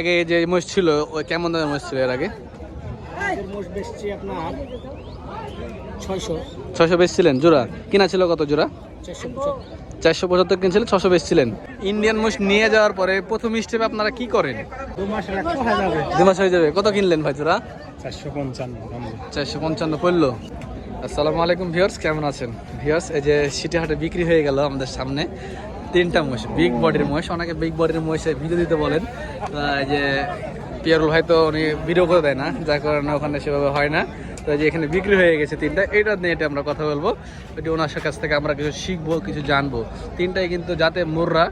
আগে যে মোষ ছিল ওই কেমন দামের মোষ ছিল এর আগে? ছয়শো। ছশো বেচছিলেন জোড়া। কিনা ছিল কত জোড়া? চারশো পঁচাত্তর। কিনছিলেন ছশো বেচছিলেন ইন্ডিয়ান মোষ নিয়ে যাওয়ার পরে প্রথম স্টেপে আপনারা কি করেন? দু মাস হয়ে যাবে। কত কিনলেন ভাই জোড়া? চারশো পঞ্চান্ন চারশো পঞ্চান্ন পড়ল। আসসালামু আলাইকুম ভিউয়ার্স কেমন আছেন? ভিউয়ার্স এই যে সিটি হাটে বিক্রি হয়ে গেল আমাদের সামনে। তিনটা মোষ বিগ বডির মোষ অনেকে বিগ বডির মোষে ভিডিও দিতে বলেন। যে পিয়ারুল ভাই তো উনি ভিডিও করে দেয় না যার কারণে ওখানে সেভাবে হয় না। তো এই যে এখানে বিক্রি হয়ে গেছে তিনটা এটা নিয়ে এটা আমরা কথা বলব। এটি ওনার কাছ থেকে আমরা কিছু শিখব কিছু জানব। তিনটাই কিন্তু যাতে মোররা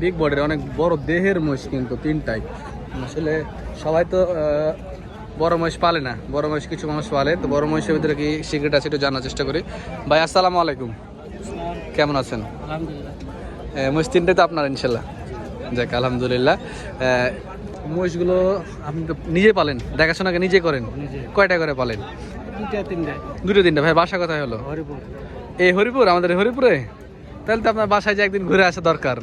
বিগ বডির অনেক বড় দেহের মোষ কিন্তু তিনটাই। আসলে সবাই তো বড় মহিষ পালে না বড় মহিষ কিছু মানুষ পালে। তো বড় মহিষের ভিতরে কি সিক্রেট আছে একটু জানার চেষ্টা করি। ভাই আসসালামু আলাইকুম। কেমন আছেন? আলহামদুলিল্লাহ। মহিষ তিনটে তো আপনার ইনশাল্লাহ। যাক আলহামদুলিল্লাহ। মহিষগুলো আপনি তো নিজে পালেন? দেখাশোনাকে নিজে করেন? কয়টা করে পালেন? দুটো তিনটা। ভাই বাসা কোথায় হলো? হরিপুর। এই হরিপুর? আমাদের হরিপুরে? তাহলে তো আপনার বাসায় যে একদিন ঘুরে আসা দরকার।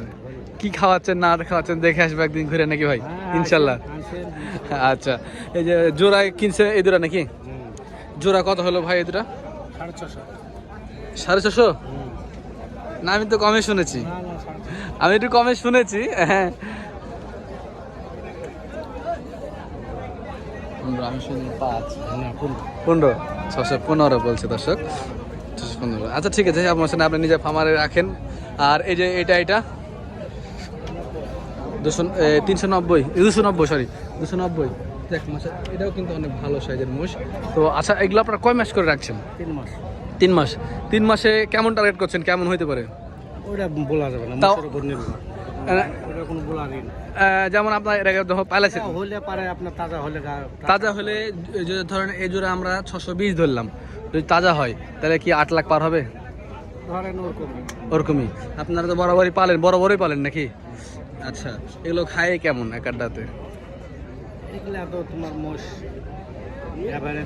কি খাওয়াচ্ছেন না খাওয়াচ্ছেন দেখে আসবে একদিন ঘুরে নাকি ভাই? ইনশাল্লাহ। আচ্ছা এই যে জোড়ায় কিনছে এই দুটা নাকি? জোড়া কত হলো ভাই এই দুটা? সাড়ে ছশো। সাড়ে ছশো? না আমি তো কমে শুনেছি। আমি একটু কমে শুনেছি। হ্যাঁ পনেরো, ছশো পনেরো বলছে দর্শক। ছশো পনেরো। আচ্ছা ঠিক আছে আপনার সাথে আপনি নিজে ফার্মারে রাখেন। আর এই যে এটা এটা? দুশো তিনশো নব্বই দুশো নব্বই সরি দুশো নব্বই। দেখ মাসে এটাও কিন্তু অনেক ভালো সাইজের মোষ। তো আচ্ছা এগুলো আপনারা কয় মাস করে রাখছেন? তিন মাস। তিন মাস। তিন মাসে কেমন টার্গেট করছেন? কেমন হইতে পারে? ওইটা বলা যাবে না তাও- ওটা যেমন আপনার এর আগে যখন পাইলাছেন হলে পারে আপনার তাজা হলে তাজা ধরেন এই জোড়া আমরা ছশো বিশ ধরলাম। যদি তাজা হয় তাহলে কি আট লাখ পার হবে? ধরেন ওরকম ওরকমই। আপনারা তো বরাবরই পালেন বরাবরই পালেন নাকি? আচ্ছা এগুলো খায় কেমন এক আড্ডাতে এগুলা তো তোমার মোষ। এবারে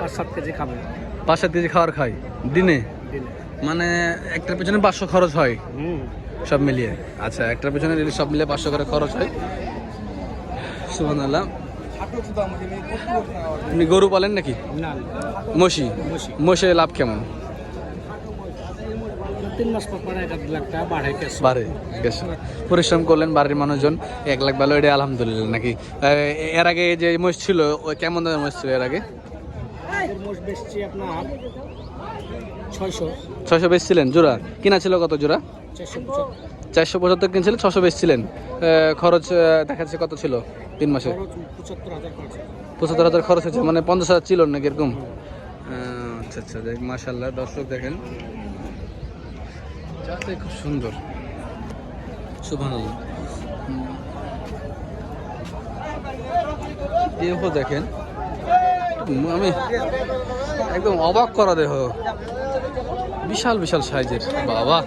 পাঁচ সাত কেজি খাবে। পাঁচ সাত কেজি খাওয়ার খায়? দিনে? মানে একটার পেছনে পাঁচশো খরচ হয়? সব মিলিয়ে। আচ্ছা একটার পেছনে যদি সব মিলিয়ে পাঁচশো করে খরচ হয়? সুবান আল্লাহ আপনি গরু পালেন নাকি? মসি। মসে। লাভ কেমন? তিন মাস পর পরে এক লাখ টাকা বাড়ে কেস বাড়ে বেশ পরিশ্রম করলেন বাড়ির মানুষজন এক লাখ ভালো এটা আলহামদুলিল্লাহ নাকি? এর আগে যে মোষ ছিল ওই কেমন দামের মোষ ছিল এর আগে? এর বেচছি আপনার ছয়শো। ছশো বেচছিলেন জোড়া। কিনা ছিল কত জোড়া? চারশো পঁচাত্তর। কিনছিলেন ছশো বেচছিলেন। খরচ এ, দেখা যাচ্ছে কত ছিল তিন মাসে? পঁচাত্তর হাজার খরচ। হয়েছে মানে পঞ্চাশ হাজার ছিল নাকি এরকম? আচ্ছা আচ্ছা দেখ মাশাল্লাহ দর্শক দেখেন। যাতে খুব সুন্দর। দেহ দেখেন। আমি একদম অবাক করা দেহ। বিশাল বিশাল সাইজের। বাবা।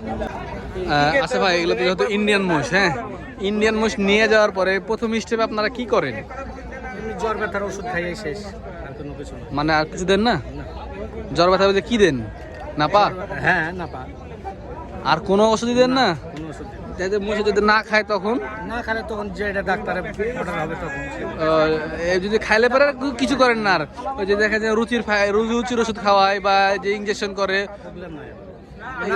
আচ্ছা ভাই এগুলো যেহেতু ইন্ডিয়ান মোষ হ্যাঁ? ইন্ডিয়ান মোষ নিয়ে যাওয়ার পরে প্রথম স্টেপে আপনারা কি করেন? জ্বর ব্যথার ওষুধ খাইয়ে শেষ মানে আর কিছু দেন না। জ্বর ব্যথা হলে কি দেন? না পা হ্যাঁ না পা আর কোনো ওষুধই দেন না? ওষুধ যাতে যদি না খায় তখন? না খেলে তখন যেটা ডাক্তারে অর্ডার হবে তখন যদি খাইলে পরে কিছু করেন না আর। ওই যে দেখা যায় রুচির রুচির ওষুধ খাওয়ায় বা যে ইঞ্জেকশন করে। মানে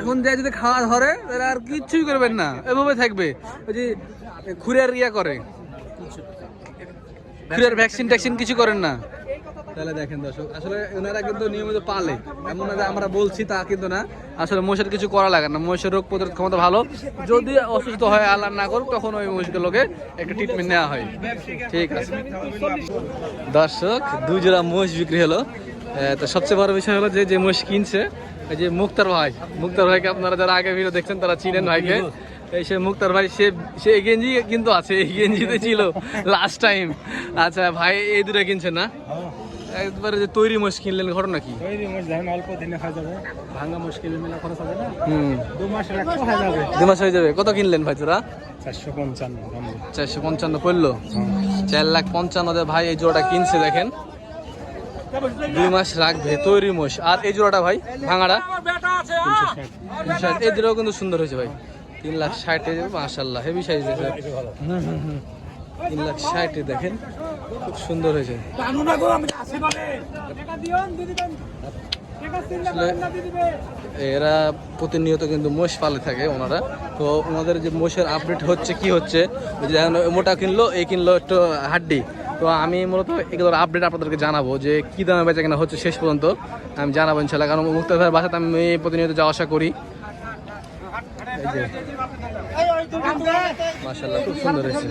এখন যে যদি খাওয়া ধরে তাহলে আর কিচ্ছুই করবেন না। এভাবে থাকবে। ওই যে খুরের ইয়া করে। খুরের ভ্যাকসিন ট্যাকসিন কিছু করেন না? তাহলে দেখেন দর্শক, আসলে ওনারা কিন্তু নিয়মিত পালে। এমন না যে আমরা বলছি তা কিন্তু না। আসলে মহিষের কিছু করা লাগে না। মহিষের রোগ প্রতিরোধ ক্ষমতা ভালো। যদি অসুস্থ হয়, আল্লাহ না করুক, তখন ওই মহিষগুলোকে একটা ট্রিটমেন্ট নেওয়া হয়। ঠিক আছে। দর্শক, দুই জোড়া মহিষ বিক্রি হলো। তো সবচেয়ে বড় বিষয় হলো যে যে মহিষ কিনছে এই যে মুক্তার ভাই। মুক্তার ভাইকে আপনারা যারা আগে ভিডিও দেখছেন, তারা চিনেন ভাইকে। এই সে মুক্তার ভাই, সে সে গেঞ্জি কিন্তু আছে, এই গেঞ্জিতে ছিল লাস্ট টাইম আচ্ছা ভাই এই দুটো কিনছেন না? একবারে যে তৈরি মোষ কিনলেন ঘটনা কি? তৈরি ধরেন অল্প দিনে হয়ে যাবে। ভাঙা মুশকিল মেলা খরচ হবে না? হুম। দু মাস রাখতে হয়ে যাবে। দু মাস হয়ে যাবে। কত কিনলেন ভাই তোরা? চারশো পঞ্চান্ন চারশো পঞ্চান্ন পড়ল? চার লাখ পঞ্চান্ন ভাই এই জোড়াটা কিনছে দেখেন। দুই মাস রাখবে তৈরি মোষ। আর এই জোড়াটা ভাই ভাঙাড়া এই জোড়াও কিন্তু সুন্দর হয়েছে ভাই। তিন লাখ ষাটে মাসাল্লাহ হেভি সাইজ হুম, হুম, হুম। তিন লাখ ষাটে দেখেন খুব সুন্দর হয়েছে। এরা প্রতিনিয়ত কিন্তু মোষ পালে থাকে ওনারা। তো ওনাদের যে মোষের আপডেট হচ্ছে কি হচ্ছে? ওই যে যেমন মোটা কিনলো এই কিনলো একটু হাড্ডি। তো আমি মূলত এগুলোর আপডেট আপনাদেরকে জানাব যে কি দামে বেচা কেনা হচ্ছে শেষ পর্যন্ত। আমি জানাব ইনশাল্লাহ কারণ মুক্তার বাসাতে আমি প্রতিনিয়ত যাওয়া আসা করি। এই যে। মাসাল্লাহ খুব সুন্দর হয়েছে